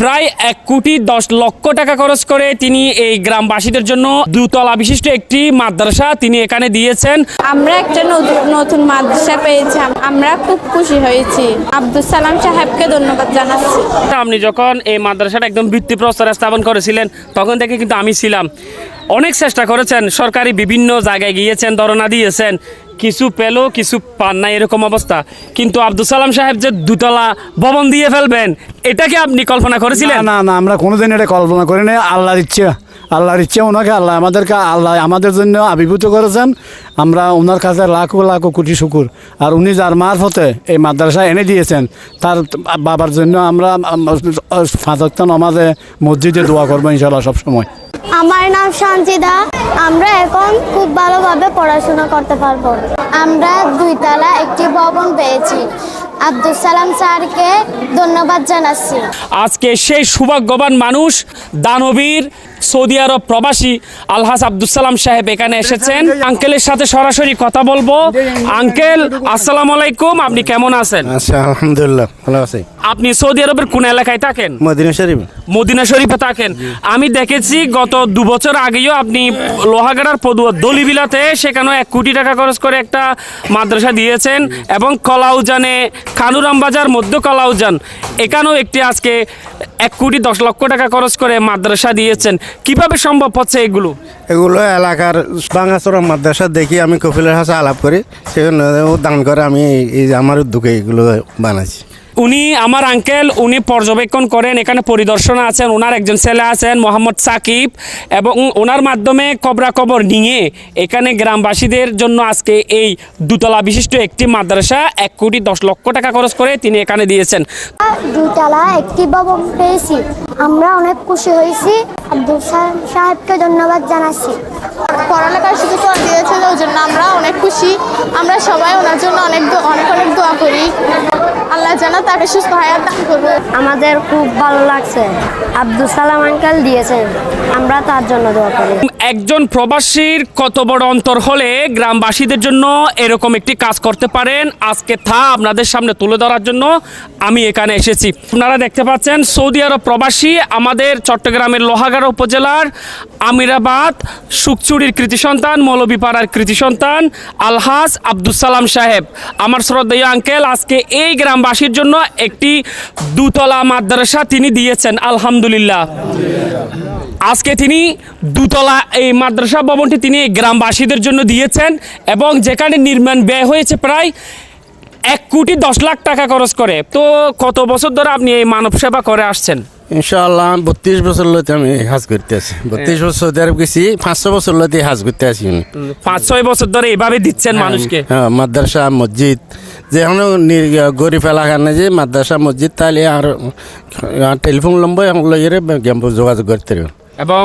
প্রায় এক কোটি দশ লক্ষ টাকা খরচ করে তিনি এই গ্রামবাসীদের জন্য দুতলা বিশিষ্ট একটি মাদ্রাসা তিনি এখানে দিয়েছেন। আমরা একটা নতুন নতুন মাদ্রাসা পেয়েছি। আমরা খুব খুশি হয়েছি। আব্দুল সালাম সাহেবকে ধন্যবাদ জানাচ্ছি। আপনি যখন এই মাদ্রাসাটা একদম ভিত্তিপ্রস্তরে স্থাপন করেছিলেন তখন থেকে কিন্তু আমি ছিলাম। অনেক চেষ্টা করেছেন সরকারি বিভিন্ন জায়গায় গিয়েছেন ধরনা দিয়েছেন। কিছু পেল, কিছু পান না এরকম অবস্থা। কিন্তু আব্দুল সালাম সাহেব যে দুতলা ভবন দিয়ে ফেলবেন এটাকে আপনি কল্পনা করেছিলেন? না না আমরা কোনোদিন এটা কল্পনা করি নাই। আল্লাহর ইচ্ছে আল্লাহর ইচ্ছে ওনাকে, আল্লাহ আমাদেরকে, আল্লাহ আমাদের জন্য আবির্ভূত করেছেন। আমরা ওনার কাছে লাখো লাখো কোটি শুকুর। আর উনি যার মারফতে এই মাদ্রাসা এনে দিয়েছেন, তার বাবার জন্য আমরা ফাঁসক্ত নমাজে মসজিদে দোয়া করব ইনশাল্লাহ সবসময়। আমার নাম সঞ্জিদা আমরা এখন খুব ভালোভাবে পড়াশোনা করতে পারব। আমরা দুইতলা একটি ভবন পেয়েছি। আব্দুল সালাম স্যারকে ধন্যবাদ জানাচ্ছি। আজকে সেই সৌভাগ্যবান মানুষ, দানবীর সৌদি আরব প্রবাসী আলহাস আব্দুল সালাম সাহেব এখানে এসেছেন। আঙ্কেলের সাথে সরাসরি কথা বলব। আঙ্কেল আসসালামু আলাইকুম আপনি কেমন আছেন? আচ্ছা আলহামদুলিল্লাহ ভালো আছি। আপনি সৌদি আরবের কোন এলাকায় থাকেন? মদিনা শরীফ। মদিনা শরীফে থাকেন। আমি দেখেছি গত দু বছর আগেও আপনি লোহাগাড়ার পদুয়া দলিবিলাতে সেখানেও এক কোটি টাকা খরচ করে একটা মাদ্রাসা দিয়েছেন এবং কলাউজানে খানুরাম বাজার মধ্য কলাউজান এখানেও একটি আজকে এক কোটি দশ লক্ষ টাকা খরচ করে মাদ্রাসা দিয়েছেন। কীভাবে সম্ভব হচ্ছে এগুলো? এগুলো এলাকার বাঙাচোরা মাদ্রাসা দেখি আমি কপিলের হাসা আলাপ করি, সেজন্য ও দান করে আমি এই- আমার উদ্যোগে এগুলো বানাইছি উনি আমার আঙ্কেল উনি পর্যবেক্ষণ করেন এখানে পরিদর্শনে আছেন ওনার একজন ছেলে আছেন মোহাম্মদ সাকিব এবং ওনার মাধ্যমে কবরা কবর নিয়ে এখানে গ্রামবাসীদের জন্য আজকে এই দুতলা বিশিষ্ট একটি মাদ্রাসা এক কোটি দশ লক্ষ টাকা খরচ করে তিনি এখানে দিয়েছেন। দুইতলা একটি ভবন পেয়েছি। আমরা অনেক খুশি হয়েছি। আব্দুল সাহেবকে ধন্যবাদ জানাচ্ছি। পড়ালেখার সুযোগ দিয়েছে ওই জন্য আমরা অনেক খুশি। আমরা সবাই ওনার জন্য অনেক অনেক অনেক সুস্থ দান করবে? আমাদের খুব ভালো লাগছে। আব্দুল সালাম আঙ্কাল দিয়েছেন। আমরা তার জন্য দোয়া করি। একজন প্রবাসীর কত বড় অন্তর হলে গ্রামবাসীদের জন্য এরকম একটি কাজ করতে পারেন? আজকে থা আপনাদের সামনে তুলে ধরার জন্য আমি এখানে এসেছি। আপনারা দেখতে পাচ্ছেন, সৌদি আরব প্রবাসী আমাদের চট্টগ্রামের লোহাগাড়া উপজেলার আমিরাবাদ সুকচুরির কৃতি সন্তান, মৌলভীপাড়ার কৃতি সন্তান, আলহাজ আব্দুল সালাম সাহেব। আমার শ্রদ্ধেয় আঙ্কেল, আজকে এই গ্রামবাসীর জন্য একটি দুতলা মাদ্রাসা তিনি দিয়েছেন, আলহামদুলিল্লাহ। আজকে তিনি দুতলা এই মাদ্রাসা ভবনটি তিনি গ্রামবাসীদের জন্য দিয়েছেন এবং যেখানে নির্মাণ ব্যয় হয়েছে প্রায় এক কোটি দশ লাখ টাকা খরচ করে। তো কত বছর ধরে আপনি এই মানব সেবা করে আসছেন? ইনশাআল্লাহ বত্রিশ বছর লইতে আমি হাজ করতে আছি। বত্রিশ বছর সৌদি আরব গেছি পাঁচশো বছর লইতে হাজ করতে আছি পাঁচ ছয় বছর ধরে এইভাবে দিচ্ছেন মানুষকে? হ্যাঁ মাদ্রাসা মসজিদ যে এখন গরিব এলাকার না যে মাদ্রাসা মসজিদ তাহলে আর টেলিফোন নম্বর লইয়ে যোগাযোগ করতে এবং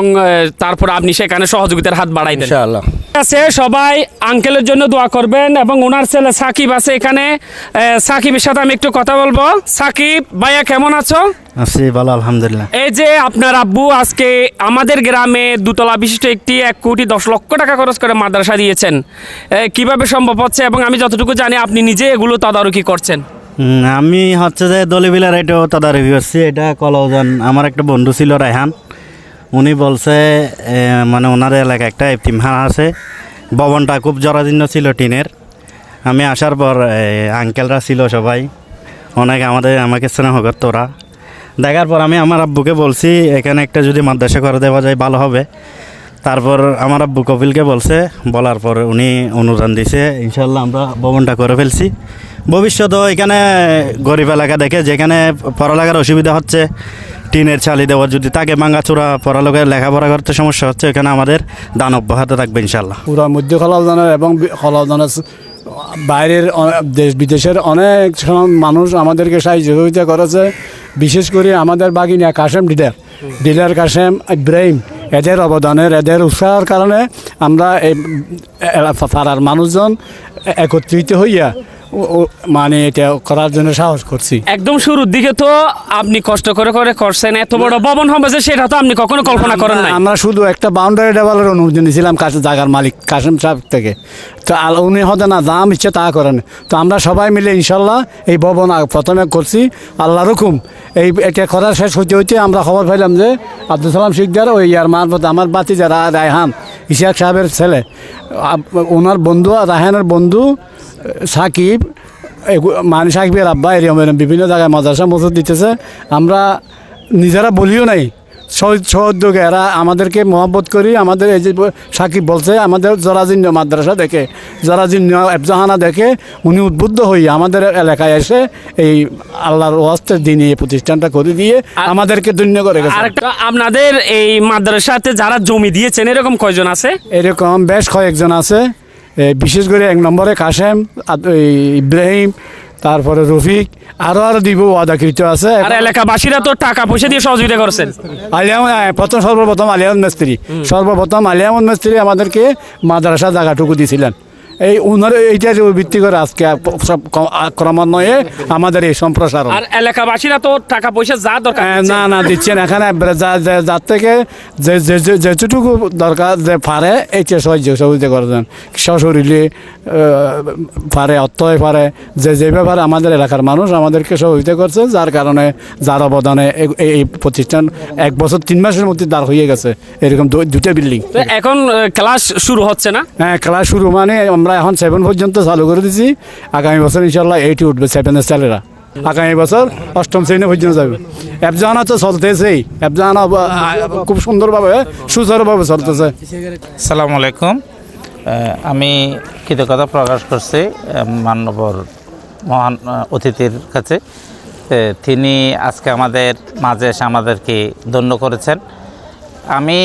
তারপর আপনি সেখানে সহযোগিতার হাত বাড়াই দেন। ইনশাআল্লাহ। আছে সবাই আঙ্কেলের জন্য দোয়া করবেন এবং ওনার ছেলে সাকিব আছে এখানে। সাকিবের সাথে আমি একটু কথা বলব। সাকিব ভাইয়া কেমন আছো? আছি ভালো আলহামদুলিল্লাহ। এই যে আপনার আব্বু আজকে আমাদের গ্রামে দুতলা বিশিষ্ট একটি এক কোটি দশ লক্ষ টাকা খরচ করে মাদ্রাসা দিয়েছেন। কীভাবে সম্ভব হচ্ছে এবং আমি যতটুকু জানি আপনি নিজে এগুলো তদারকি করছেন। আমি হচ্ছে যে দলিবিলার এটাও তদারকি করছি। এটা কলৌজন আমার একটা বন্ধু ছিল রায়হান। উনি বলছে মানে ওনার এলাকায় একটা এফতিমহা আছে। ভবনটা খুব জরাজীর্ণ ছিল টিনের। আমি আসার পর আঙ্কেলরা ছিল সবাই। অনেক আমাদের, আমাকে স্নেহ করতো ওরা। দেখার পর আমি আমার আব্বুকে বলছি, এখানে একটা যদি মাদ্রাসা করে দেওয়া যায়, ভালো হবে। তারপর আমার আব্বু কপিলকে বলছে, বলার পর উনি অনুদান দিছে ইনশাল্লাহ আমরা ভবনটা করে ফেলছি। ভবিষ্যতেও এখানে গরিব এলাকা দেখে যেখানে পড়ালেখার অসুবিধা হচ্ছে টিনের চালি দেওয়া যদি তাকে ভাঙাচোরা পড়ালেখার লেখাপড়া করতে সমস্যা হচ্ছে, এখানে আমাদের দান অব্যাহত থাকবে ইনশাল্লাহ পুরা মধ্য খলাউদানের এবং খলাউদানের বাইরের দেশ বিদেশের অনেক মানুষ আমাদেরকে সাহায্য সহযোগিতা করেছে। বিশেষ করে আমাদের বাগিনা কাশেম ডিলার। ডিলার কাশেম ইব্রাহিম, এদের অবদানের, এদের উৎসাহের কারণে আমরা এই পাড়ার মানুষজন একত্রিত হইয়া মানে এটা করার জন্য সাহস করছি। একদম শুরুর দিকে তো আপনি কষ্ট করে করে করছেন এত বড় ভবন হবে যে সেটা তো আপনি কখনো কল্পনা করেন না আমরা শুধু একটা বাউন্ডারি দেওয়ালের অনুমতি নিয়েছিলাম কাছে জায়গার মালিক কাসেম সাহেব থেকে। তো আল উনি হতে না দাম ইচ্ছে তা করেন। তো আমরা সবাই মিলে ইনশাল্লাহ এই ভবন প্রথমে করছি আল্লাহ রকম এই এটা কথা শেষ হইতে হইতে আমরা খবর পাইলাম যে আব্দুল সালাম শিকদার ওই ইয়ার মারফত আমার বাতি যারা রায়হান ইশিয়াক সাহেবের ছেলে ওনার বন্ধু, রায়হানের বন্ধু, সাকিব মানে সাকিবের আব্বা, এরকম বিভিন্ন জায়গায় মাদ্রাসা মজুদ দিতেছে। আমরা নিজেরা বলিও নাই সহযোগে এরা আমাদেরকে মহব্বত করি আমাদের এই যে সাকিব বলছে আমাদের জরাজীর্ণ মাদ্রাসা দেখে জরাজীর্ণ এফজাহানা দেখে উনি উদ্বুদ্ধ হয়ে আমাদের এলাকায় এসে এই আল্লাহর ওয়াস্তের দিনে এই প্রতিষ্ঠানটা করে দিয়ে আমাদেরকে ধন্য করে গেছে। আরেকটা আপনাদের এই মাদ্রাসাতে যারা জমি দিয়েছেন এরকম কয়জন আছে? এরকম বেশ কয়েকজন আছে। বিশেষ করে এক নম্বরে কাশেম এই ইব্রাহিম তারপরে রফিক আরও আরও দিব ওয়াদাকৃত আছে। আর এলাকাবাসীরা তো টাকা পয়সা দিয়ে সহযোগিতা করছেন। আলিয়াম প্রথম সর্বপ্রথম আলিয়াম মিস্ত্রি। সর্বপ্রথম আলিয়াম মিস্ত্রি আমাদেরকে মাদ্রাসা জায়গাটুকু দিয়েছিলেন এই উনার এইটার ভিত্তি করে আজকে সব ক্রমান্বয়ে আমাদের এই সম্প্রসারণ। আর এলাকাবাসীরা তো টাকা পয়সা যা দরকার না না দিচ্ছেন এখানে যার থেকে যে যেটুকু দরকার যে পারে এইটা সহ্য সহযোগিতা করছেন সশরীরে পারে অর্থই পারে যে যে ব্যাপারে আমাদের এলাকার মানুষ আমাদেরকে সহযোগিতা করছে যার কারণে যার অবদানে এই- প্রতিষ্ঠান এক বছর তিন মাসের মধ্যে দাঁড় হয়ে গেছে। এরকম দু- দুটা বিল্ডিং। এখন ক্লাস শুরু হচ্ছে না? হ্যাঁ ক্লাস শুরু মানে আমরা এখন সেভেন পর্যন্ত চালু করে দিছি। আগামী বছর ইনশাল্লাহ এইটি উঠবে সেভেনের ছেলেরা আগামী বছর অষ্টম শ্রেণি পর্যন্ত যাবে। অ্যাপজাহানা তো চলতেছেই। অ্যাপজাহানা খুব সুন্দরভাবে, সুচারুভাবে চলতেছে। সালামু আলাইকুম। আমি কৃতজ্ঞতা প্রকাশ করছি মান্যবর মহান অতিথির কাছে। তিনি আজকে আমাদের মাঝে এসে আমাদেরকে ধন্য করেছেন। আমি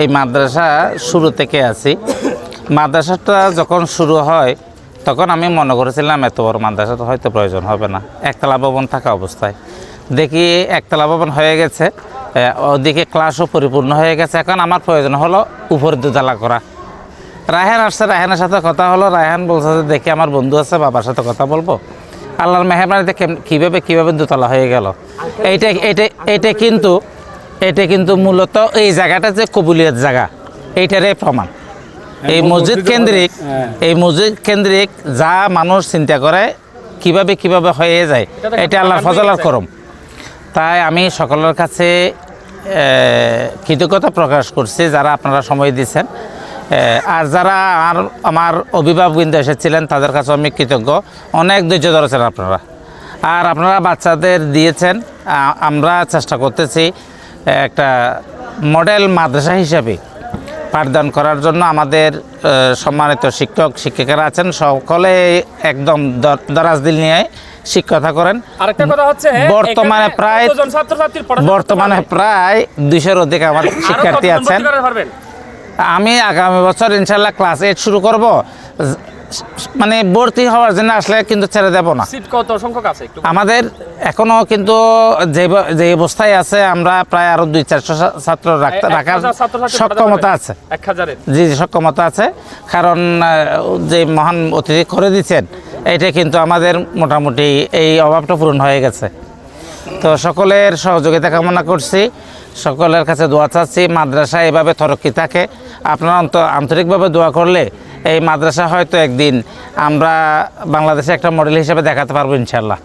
এই মাদ্রাসা শুরু থেকে আছি। মাদ্রাসাটা যখন শুরু হয়, তখন আমি মনে করেছিলাম এত বড় মাদ্রাসা তো হয়তো প্রয়োজন হবে না। একতলা ভবন থাকা অবস্থায়। দেখি একতলা ভবন হয়ে গেছে ওদিকে ক্লাসও পরিপূর্ণ হয়ে গেছে। এখন আমার প্রয়োজন হলো উপরে দুতলা করা। রায়হান আসছে, রায়হানের সাথে কথা হলো। রায়হান বলছে যে, দেখি আমার বন্ধু আছে, বাবার সাথে কথা বলব। আল্লাহর মেহরবানিতে কীভাবে কীভাবে দোতলা হয়ে গেল? এইটা এইটা এটা কিন্তু এটা কিন্তু মূলত এই জায়গাটা যে কবুলিয়ত জায়গা, এইটারই প্রমাণ। এই মসজিদ কেন্দ্রিক এই মসজিদ কেন্দ্রিক যা মানুষ চিন্তা করে কীভাবে কীভাবে হয়ে যায় এটা আল্লাহ ফজলার করম। তাই আমি সকলের কাছে কৃতজ্ঞতা প্রকাশ করছি যারা আপনারা সময় দিয়েছেন। আর যারা আর আমার অভিভাবকবৃন্দ এসেছিলেন তাদের কাছে আমি কৃতজ্ঞ। অনেক ধৈর্য ধরেছেন আপনারা। আর আপনারা বাচ্চাদের দিয়েছেন আমরা চেষ্টা করতেছি একটা মডেল মাদ্রাসা হিসাবে পাঠদান করার জন্য আমাদের সম্মানিত শিক্ষক শিক্ষিকারা আছেন সকলে একদম দর- দরাজ দিল নিয়ে শিক্ষকতা করেন আরেকটা কথা হচ্ছে বর্তমানে প্রায় বর্তমানে? প্রায় দুইশোর অধিক আমার শিক্ষার্থী আছেন? আমি আগামী বছর ইনশাল্লাহ ক্লাস এইট শুরু করব মানে ভর্তি হওয়ার জন্য আসলে কিন্তু ছেড়ে দেব না। সিট কত সংখ্যক আছে একটু আমাদের এখনও কিন্তু যে যে অবস্থায় আছে আমরা প্রায় আরও দুই চারশো ছাত্র রাখার সক্ষমতা আছে। জি জি সক্ষমতা আছে। কারণ যে মহান অতিথি করে দিচ্ছেন এটা কিন্তু আমাদের মোটামুটি এই অভাবটা পূরণ হয়ে গেছে। তো সকলের সহযোগিতা কামনা করছি। সকলের কাছে দোয়া চাচ্ছি। মাদ্রাসা এভাবে তরক্কি থাকে। আপনারা অন্ত আন্তরিকভাবে দোয়া করলে এই মাদ্রাসা হয়তো একদিন আমরা বাংলাদেশে একটা মডেল হিসেবে দেখাতে পারব ইনশাল্লাহ